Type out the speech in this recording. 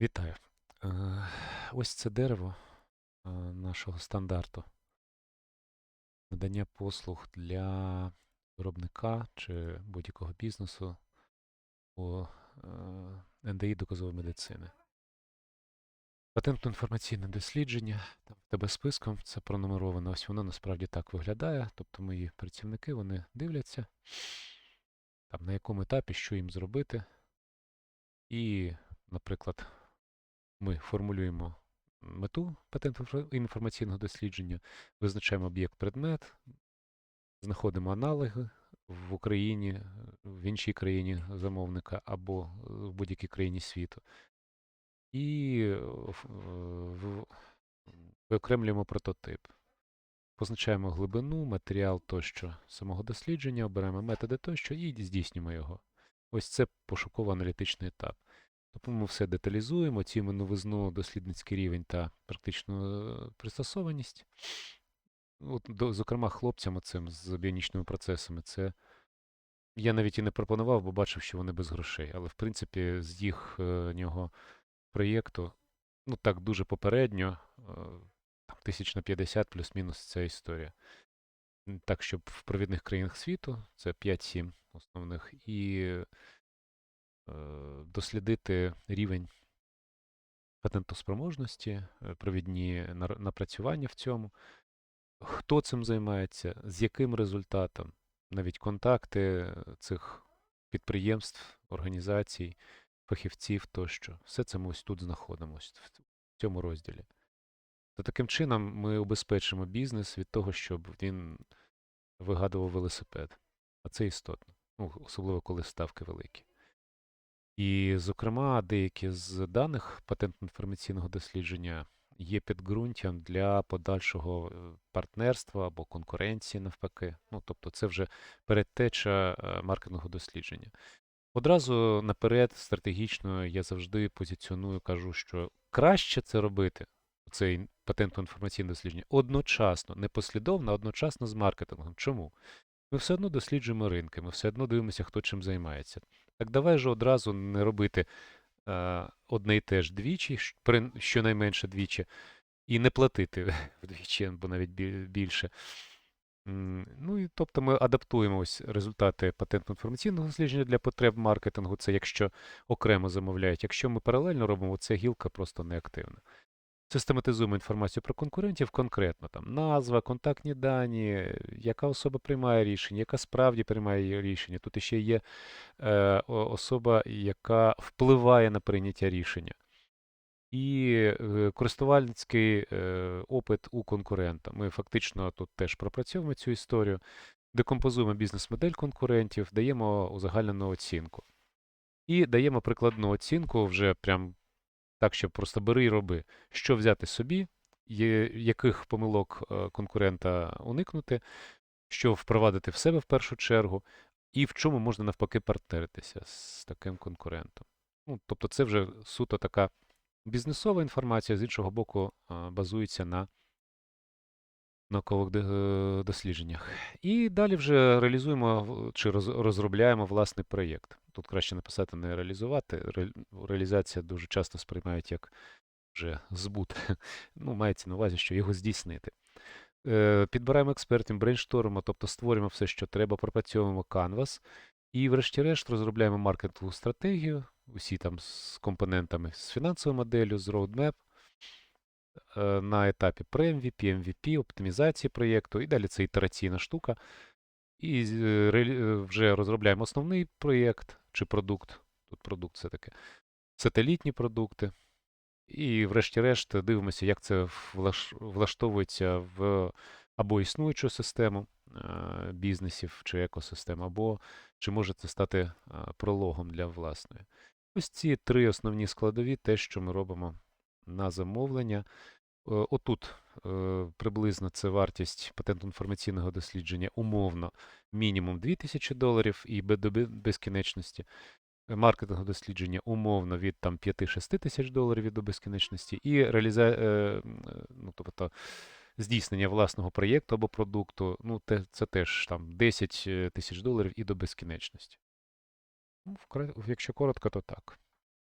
Вітаю. Е, Ось це дерево е, нашого стандарту. Надання послуг для виробника чи будь-якого бізнесу по е, НДІ доказової медицини. Патентно-інформаційне дослідження, там в тебе списком це пронумеровано. Ось воно насправді так виглядає. Тобто мої працівники вони дивляться, там, на якому етапі, що їм зробити. І, наприклад, ми формулюємо мету патентно-інформаційного дослідження, визначаємо об'єкт предмет, знаходимо аналоги в Україні, в іншій країні замовника або в будь-якій країні світу. І виокремлюємо прототип. Позначаємо глибину, матеріал тощо самого дослідження, обираємо методи тощо і здійснюємо його. Ось це пошуково-аналітичний етап. Тобто ми все деталізуємо, оцінюємо новизну, дослідницький рівень та практичну е, пристосованість. От, до, зокрема, хлопцям оцим з біонічними процесами, це я навіть і не пропонував, бо бачив, що вони без грошей. Але, в принципі, з їх е, нього проєкту, ну так, дуже попередньо, е, там, тисяч на 50 плюс-мінус ця історія. Так, щоб в провідних країнах світу, це 5-7 основних, і дослідити рівень патентоспроможності, е, провідні напрацювання в цьому, хто цим займається, з яким результатом, навіть контакти е, цих підприємств, організацій, фахівців тощо. Все це ми ось тут знаходимося, в цьому розділі. То таким чином ми убезпечимо бізнес від того, щоб він вигадував велосипед. А це істотно, ну, особливо коли ставки великі. І, зокрема, деякі з даних патентно-інформаційного дослідження є підґрунтям для подальшого е, партнерства або конкуренції навпаки. Ну, тобто це вже передтеча е, маркетингового дослідження. Одразу наперед, стратегічно, я завжди позиціоную, кажу, що краще це робити, цей патентно-інформаційне дослідження, одночасно, не послідовно, а одночасно з маркетингом. Чому? Ми все одно досліджуємо ринки, ми все одно дивимося, хто чим займається. Так давай же одразу не робити е, одне і те ж двічі, щонайменше двічі, і не платити вдвічі, або навіть більше. Ну і тобто ми адаптуємо ось результати патентно-інформаційного дослідження для потреб маркетингу. Це якщо окремо замовляють. Якщо ми паралельно робимо, ця гілка просто неактивна. Систематизуємо інформацію про конкурентів конкретно там назва, контактні дані, яка особа приймає рішення, яка справді приймає рішення. Тут ще є е, особа, яка впливає на прийняття рішення. І е, користувальницький е, опит у конкурента. Ми фактично тут теж пропрацьовуємо цю історію, декомпозуємо бізнес-модель конкурентів, даємо узагальнену оцінку. І даємо прикладну оцінку вже прям так, що просто бери і роби, що взяти собі, яких помилок е, конкурента уникнути, що впровадити в себе в першу чергу, і в чому можна навпаки партнеритися з таким конкурентом. Ну, тобто це вже суто така бізнесова інформація, з іншого боку, базується на наукових е, дослідженнях. І далі вже реалізуємо чи розробляємо власний проєкт. Тут краще написати не реалізувати. Реалізація дуже часто сприймають як вже збут. Ну, мається на увазі, що його здійснити. Е, Підбираємо експертів, брейнштормимо, тобто створюємо все, що треба, пропрацьовуємо Canvas. І, врешті-решт, розробляємо маркетингову стратегію, усі там з компонентами, з фінансовою моделлю, з е, на етапі pre-MVP, MVP, оптимізації проєкту, і далі це ітераційна штука. І з- е, реалі- е, вже розробляємо основний проєкт чи продукт. Тут продукт все таки, сателітні продукти. І, врешті-решт, дивимося, як це влаштовується в або існуючу систему бізнесів чи екосистем, або чи може це стати прологом для власної. Ось ці три основні складові, те, що ми робимо на замовлення. Е, Отут е, приблизно це вартість патентно-інформаційного дослідження умовно мінімум 2000 доларів і до безкінечності. Е, Маркетингове дослідження умовно від там 5-6 тисяч доларів до безкінечності, і реаліза... ну, тобто, здійснення власного проєкту або продукту, ну, це теж там 10 тисяч доларів і до безкінечності. Ну, якщо коротко, то так.